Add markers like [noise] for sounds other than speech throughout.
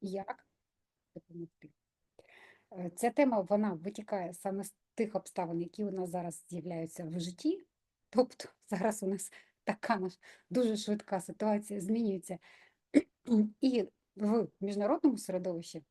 Як допомогти? Е, Ця тема вона витікає саме з тих обставин, які у нас зараз з'являються в житті. Тобто зараз у нас така дуже швидка ситуація змінюється [clears throat] і в міжнародному середовищі,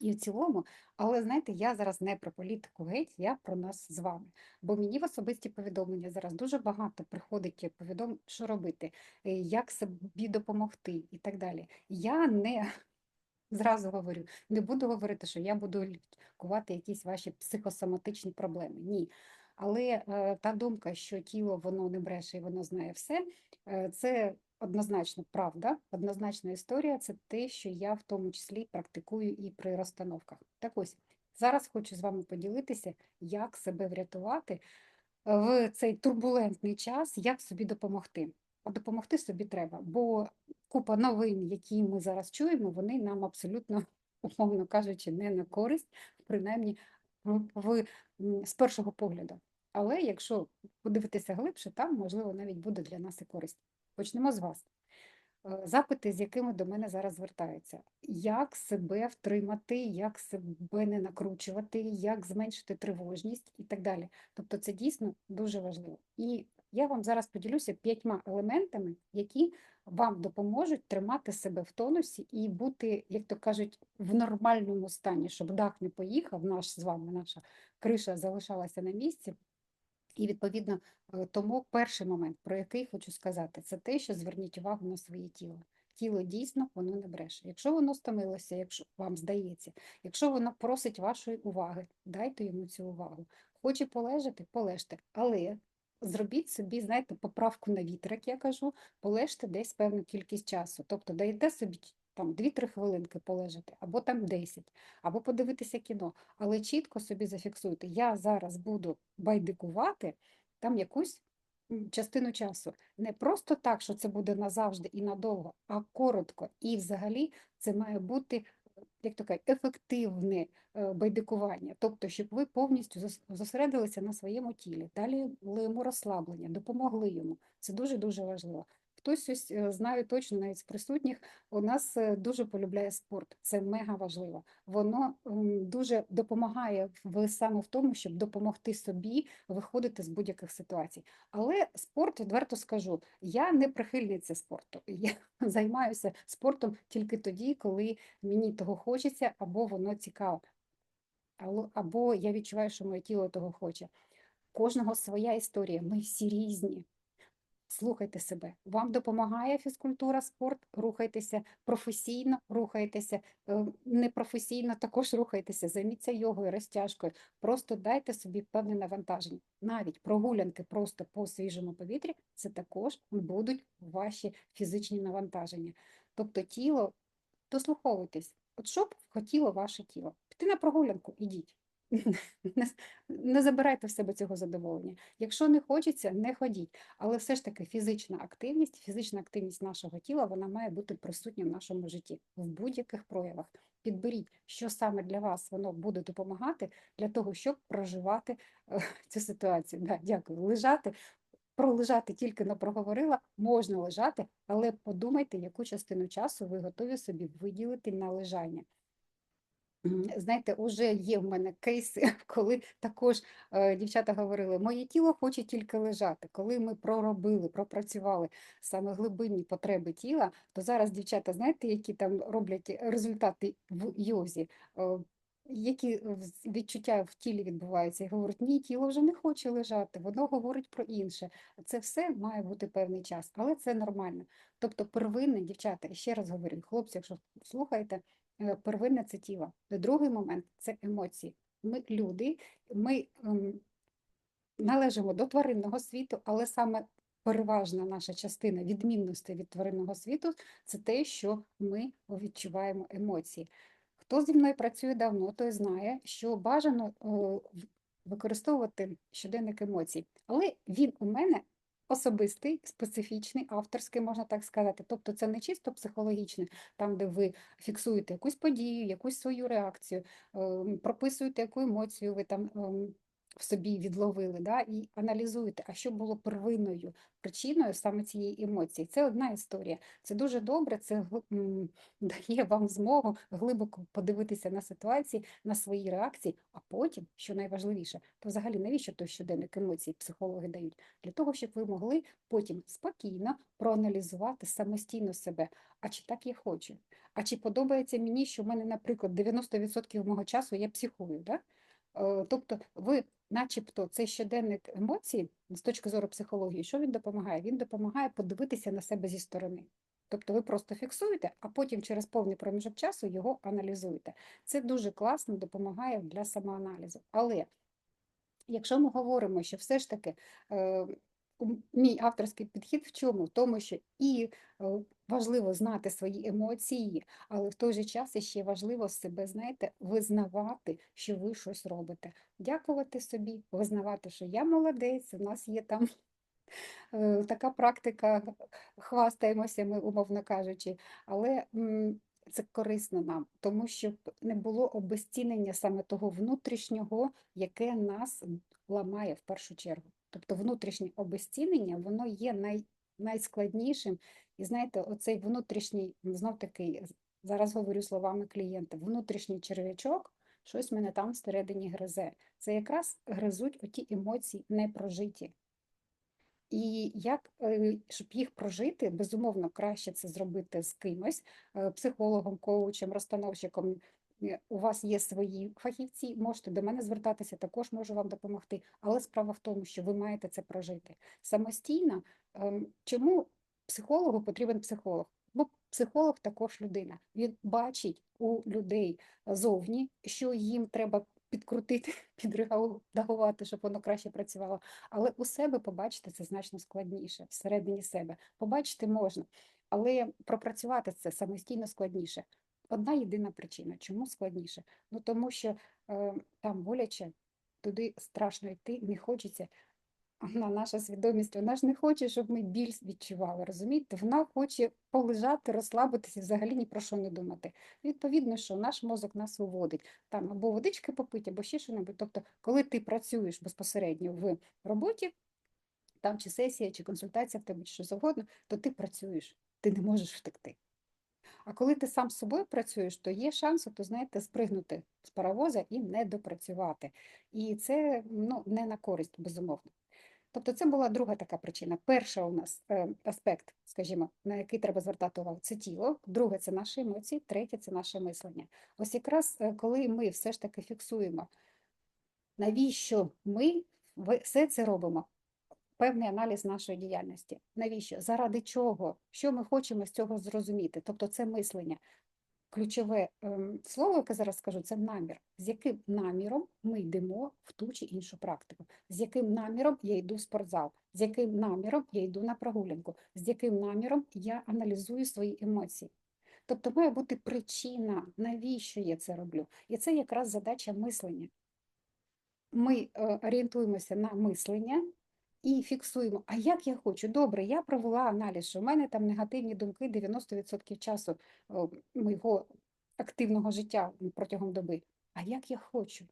і в цілому. Але знаєте, я зараз не про політику геть, я про нас з вами. Бо мені в особисті повідомлення зараз дуже багато приходить повідомлень, що робити, е, як собі допомогти і так далі. Я не Зразу говорю, не буду говорити, що я буду лікувати якісь ваші психосоматичні проблеми. Ні. Але е, та думка, що тіло воно не бреше і воно знає все, е, це однозначно правда, однозначна історія. Це те, що я в тому числі практикую і при розстановках. Так ось зараз хочу з вами поділитися, як себе врятувати в цей турбулентний час, як собі допомогти. А допомогти собі треба, бо купа новин, які ми зараз чуємо, вони нам абсолютно, [laughs] умовно кажучи, не на користь, принаймні в, з першого погляду. Але якщо подивитися глибше, там, можливо, навіть буде для нас і користь. Почнемо з вас. Е, Запити, з якими до мене зараз звертаються, як себе втримати, як себе не накручувати, як зменшити тривожність і так далі. Тобто це дійсно дуже важливо. І я вам зараз поділюся п'ятьма елементами, які вам допоможуть тримати себе в тонусі і бути, як то кажуть, в нормальному стані, щоб дах не поїхав, наш з вами, наша криша залишалася на місці. І відповідно е, тому перший момент, про який хочу сказати, це те, що зверніть увагу на своє тіло. Тіло дійсно воно не бреше. Якщо воно стомилося, якщо вам здається, якщо воно просить вашої уваги, дайте йому цю увагу. Хоче полежати, полежте, але зробіть собі, знаєте, поправку на вітер, як я кажу, полежте десь певну кількість часу. Тобто даєте собі там 2-3 хвилинки полежати, або там 10, або подивитися кіно. Але чітко собі зафіксуйте, я зараз буду байдикувати там якусь частину часу. Не просто так, що це буде назавжди і надовго, а коротко. І взагалі це має бути. Як таке ефективне е, байдикування, тобто, щоб ви повністю зос- зосередилися на своєму тілі, далі йому розслаблення, допомогли йому. Це дуже дуже важливо. Хтось ось е, знаю точно, навіть з присутніх, у нас е, дуже полюбляє спорт. Це мега важливо. Воно дуже допомагає в саме в тому, щоб допомогти собі виходити з будь-яких ситуацій. Але спорт, відверто скажу, я не прихильниця спорту. [laughs] Я займаюся спортом тільки тоді, коли мені того хочеться, або воно цікаво, або я відчуваю, що моє тіло того хоче. Кожного своя історія, ми всі різні. Слухайте себе. Вам допомагає фізкультура, спорт, рухайтеся професійно, рухайтеся е, непрофесійно, також рухайтеся, займіться йогою, розтяжкою. Просто дайте собі певне навантаження. Навіть прогулянки просто по свіжому повітрі це також будуть ваші фізичні навантаження. Тобто тіло, дослуховуйтесь. От що б хотіло ваше тіло? Піти на прогулянку, ідіть. Не, не забирайте в себе цього задоволення. Якщо не хочеться, не ходіть. Але все ж таки фізична активність, фізична активність нашого тіла, вона має бути присутня в нашому житті в будь-яких проявах. Підберіть, що саме для вас воно буде допомагати для того, щоб проживати е, цю ситуацію. Да, дякую. Лежати, пролежати тільки не проговорила, можна лежати, але подумайте, яку частину часу ви готові собі виділити на лежання. Знаєте, уже є в мене кейси, [laughs] коли також е, дівчата говорили, моє тіло хоче тільки лежати. Коли ми проробили, пропрацювали саме глибинні потреби тіла, то зараз дівчата, знаєте, які там роблять результати в йозі, е, які відчуття в тілі відбуваються, і говорять, ні, тіло вже не хоче лежати, воно говорить про інше. Це все має бути певний час, але це нормально. Тобто первинне, дівчата, ще раз говорю, хлопці, якщо слухаєте, первинне це тіло. Другий момент це емоції. Ми люди, ми ем, належимо до тваринного світу, але саме переважна наша частина відмінності від тваринного світу це те, що ми відчуваємо емоції. Хто зі мною працює давно, той знає, що бажано е, використовувати щоденник емоцій, але він у мене особистий, специфічний, авторський, можна так сказати. Тобто це не чисто психологічне, там, де ви фіксуєте якусь подію, якусь свою реакцію, ем, прописуєте, яку емоцію ви там ем, в собі відловили, да, і аналізуєте, а що було первинною причиною саме цієї емоції. Це одна історія. Це дуже добре, це [laughs] дає вам змогу глибоко подивитися на ситуації, на свої реакції, а потім, що найважливіше, то взагалі навіщо той щоденник емоцій психологи дають? Для того, щоб ви могли потім спокійно проаналізувати самостійно себе. А чи так я хочу? А чи подобається мені, що в мене, наприклад, 90% мого часу я психую? Да? Е, Тобто ви, начебто, цей щоденник емоцій з точки зору психології, що він допомагає? Він допомагає подивитися на себе зі сторони. Тобто ви просто фіксуєте, а потім через повний проміжок часу його аналізуєте. Це дуже класно допомагає для самоаналізу. Але якщо ми говоримо, що все ж таки е, мій авторський підхід в чому? В тому, що і е, важливо знати свої емоції, але в той же час ще важливо себе, знаєте, визнавати, що ви щось робите. Дякувати собі, визнавати, що я молодець, у нас є там е, така практика, хвастаємося ми, умовно кажучи, але це корисно нам, тому що не було обезцінення саме того внутрішнього, яке нас ламає в першу чергу. Тобто внутрішнє обезцінення, воно є най, найскладнішим. І знаєте, оцей внутрішній, знов таки, зараз говорю словами клієнта, внутрішній черв'ячок, щось мене там всередині гризе. Це якраз гризуть оті емоції непрожиті. І як, е, щоб їх прожити, безумовно, краще це зробити з кимось, е, психологом, коучем, розстановщиком. Е, У вас є свої фахівці, можете до мене звертатися, також можу вам допомогти. Але справа в тому, що ви маєте це прожити самостійно. ем, Чому психологу потрібен психолог? Бо психолог також людина. Він бачить у людей зовні, що їм треба підкрутити, [laughs] підредагувати, щоб воно краще працювало. Але у себе побачити це значно складніше, всередині себе. Побачити можна, але пропрацювати це самостійно складніше. Одна єдина причина, чому складніше? Ну тому що е, там боляче, туди страшно йти, не хочеться. Вона, наша свідомість, вона ж не хоче, щоб ми біль відчували, розумієте? Вона хоче полежати, розслабитися, взагалі ні про що не думати. Відповідно, що наш мозок нас виводить там або водички попити, або ще щось. Тобто, коли ти працюєш безпосередньо в роботі, там чи сесія, чи консультація в тебе, чи що завгодно, то ти працюєш, ти не можеш втекти. А коли ти сам з собою працюєш, то є шанс, то знаєте, спригнути з паровоза і не допрацювати. І це ну, не на користь, безумовно. Тобто це була друга така причина. Перша у нас е, аспект, скажімо, на який треба звертати увагу, це тіло, друге це наші емоції, третє це наше мислення. Ось якраз е, коли ми все ж таки фіксуємо, навіщо ми все це робимо, певний аналіз нашої діяльності. Навіщо? Заради чого? Що ми хочемо з цього зрозуміти? Тобто це мислення. Ключове ем, слово, яке зараз скажу, це намір. З яким наміром ми йдемо в ту чи іншу практику? З яким наміром я йду в спортзал? З яким наміром я йду на прогулянку? З яким наміром я аналізую свої емоції? Тобто має бути причина, навіщо я це роблю? І це якраз задача мислення. Ми е, орієнтуємося на мислення і фіксуємо, а як я хочу? Добре, я провела аналіз, що в мене там негативні думки 90% часу моєго активного життя протягом доби. А як я хочу?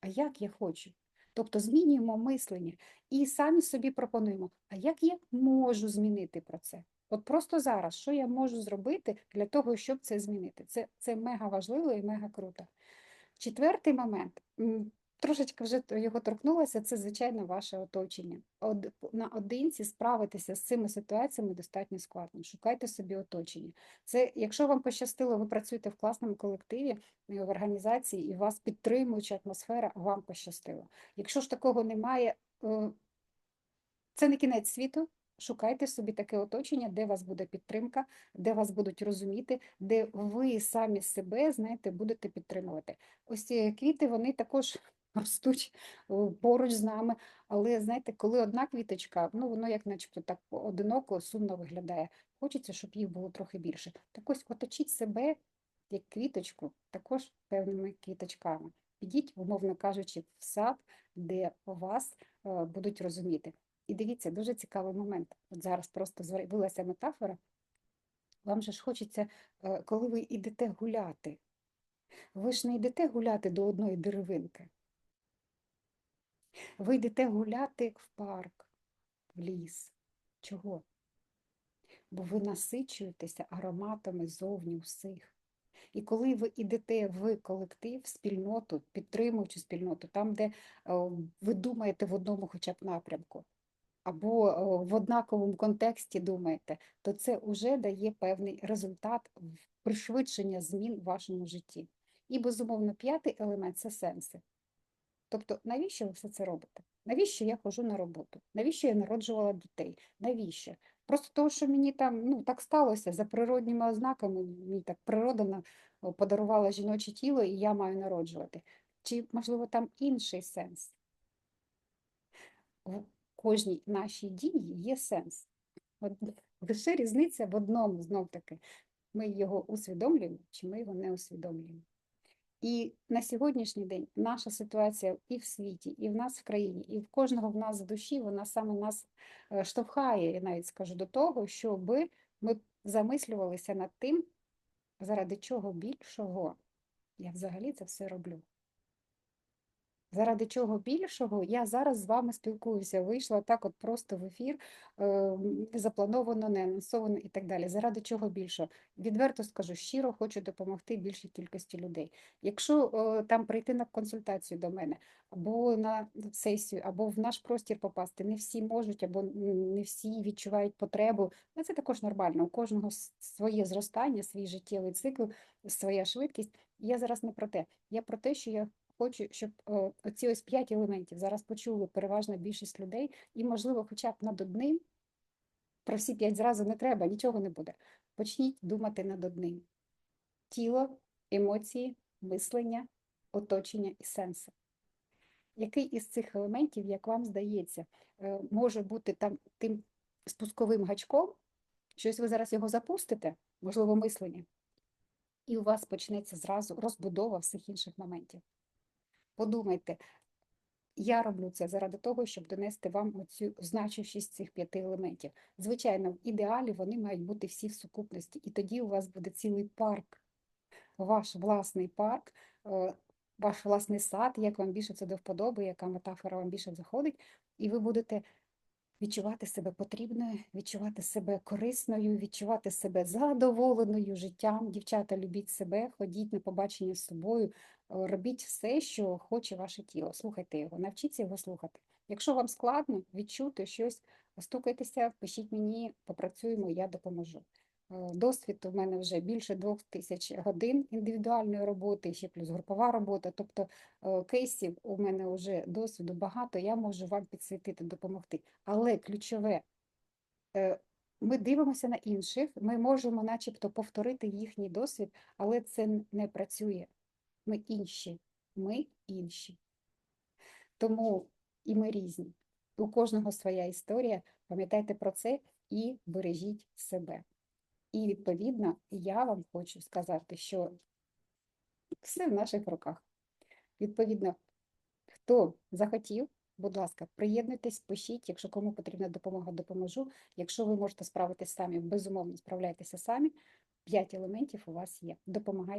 А як я хочу? Тобто змінюємо мислення і самі собі пропонуємо, а як я можу змінити про це? От просто зараз, що я можу зробити для того, щоб це змінити? Це, це мега важливо і мега круто. Четвертий момент, трошечки вже його торкнулося, це, звичайно, ваше оточення. Од, наодинці справитися з цими ситуаціями достатньо складно. Шукайте собі оточення. Це, якщо вам пощастило, ви працюєте в класному колективі, е, в організації, і вас підтримуюча атмосфера, вам пощастило. Якщо ж такого немає, е, це не кінець світу. Шукайте собі таке оточення, де вас буде підтримка, де вас будуть розуміти, де ви самі себе, знаєте, будете підтримувати. Ось ці квіти, вони також ростуть поруч з нами, але знаєте, коли одна квіточка, ну воно як начебто так одиноко, сумно виглядає. Хочеться, щоб їх було трохи більше. Так ось оточіть себе як квіточку, також певними квіточками. Підіть, умовно кажучи, в сад, де вас е, будуть розуміти. І дивіться, дуже цікавий момент. От зараз просто з'явилася метафора. Вам же ж хочеться, е, коли ви йдете гуляти, ви ж не йдете гуляти до одної деревинки. Ви йдете гуляти в парк, в ліс. Чого? Бо ви насичуєтеся ароматами зовні усіх. І коли ви йдете в колектив, в спільноту, підтримуючу спільноту, там, де е, ви думаєте в одному хоча б напрямку, або е, в однаковому контексті думаєте, то це вже дає певний результат пришвидшення змін в вашому житті. І, безумовно, п'ятий елемент це сенси. Тобто, навіщо ви все це робите? Навіщо я ходжу на роботу? Навіщо я народжувала дітей? Навіщо? Просто тому, що мені там ну, так сталося за природніми ознаками, мені так природа подарувала жіноче тіло, і я маю народжувати. Чи, можливо, там інший сенс? В кожній нашій дії є сенс. От лише різниця в одному, знов таки, ми його усвідомлюємо, чи ми його не усвідомлюємо. І на сьогоднішній день наша ситуація і в світі, і в нас в країні, і в кожного в нас в душі, вона саме нас е, штовхає, я навіть скажу, до того, щоб ми замислювалися над тим, заради чого більшого я взагалі це все роблю. Заради чого більшого я зараз з вами спілкуюся. Вийшла так, от просто в ефір, е, заплановано, не анонсовано і так далі. Заради чого більшого? Відверто скажу, щиро хочу допомогти більшій кількості людей. Якщо е, там прийти на консультацію до мене, або на сесію, або в наш простір попасти, не всі можуть, або не всі відчувають потребу. Ну, це також нормально. У кожного своє зростання, свій життєвий цикл, своя швидкість. Я зараз не про те. Я про те, що я хочу, щоб оці ось п'ять елементів зараз почули переважна більшість людей, і, можливо, хоча б над одним, про всі п'ять зразу не треба, нічого не буде. Почніть думати над одним: тіло, емоції, мислення, оточення і сенси. Який із цих елементів, як вам здається, е, може бути там тим спусковим гачком? Щось ви зараз його запустите, можливо, мислення, і у вас почнеться зразу розбудова всіх інших моментів. Подумайте, я роблю це заради того, щоб донести вам оцю значущість цих п'яти елементів. Звичайно, в ідеалі вони мають бути всі в сукупності, і тоді у вас буде цілий парк, ваш власний парк, е, ваш власний сад, як вам більше це до вподоби, яка метафора вам більше заходить, і ви будете відчувати себе потрібною, відчувати себе корисною, відчувати себе задоволеною життям. Дівчата, любіть себе, ходіть на побачення з собою, робіть все, що хоче ваше тіло. Слухайте його, навчіться його слухати. Якщо вам складно відчути щось, стукайтеся, пишіть мені, попрацюємо, я допоможу. Е, Досвід у мене вже більше двох тисяч годин індивідуальної роботи, ще плюс групова робота. Тобто е, кейсів у мене вже досвіду багато, я можу вам підсвітити, допомогти. Але ключове, е, ми дивимося на інших, ми можемо начебто повторити їхній досвід, але це не працює. Ми інші, ми інші. Тому і ми різні. У кожного своя історія. Пам'ятайте про це і бережіть себе. І відповідно я вам хочу сказати, що все в наших руках. Відповідно, хто захотів, будь ласка, приєднуйтесь, пишіть, якщо кому потрібна допомога, допоможу. Якщо ви можете справитись самі, безумовно, справляйтеся самі. П'ять елементів у вас є. Допомагайте.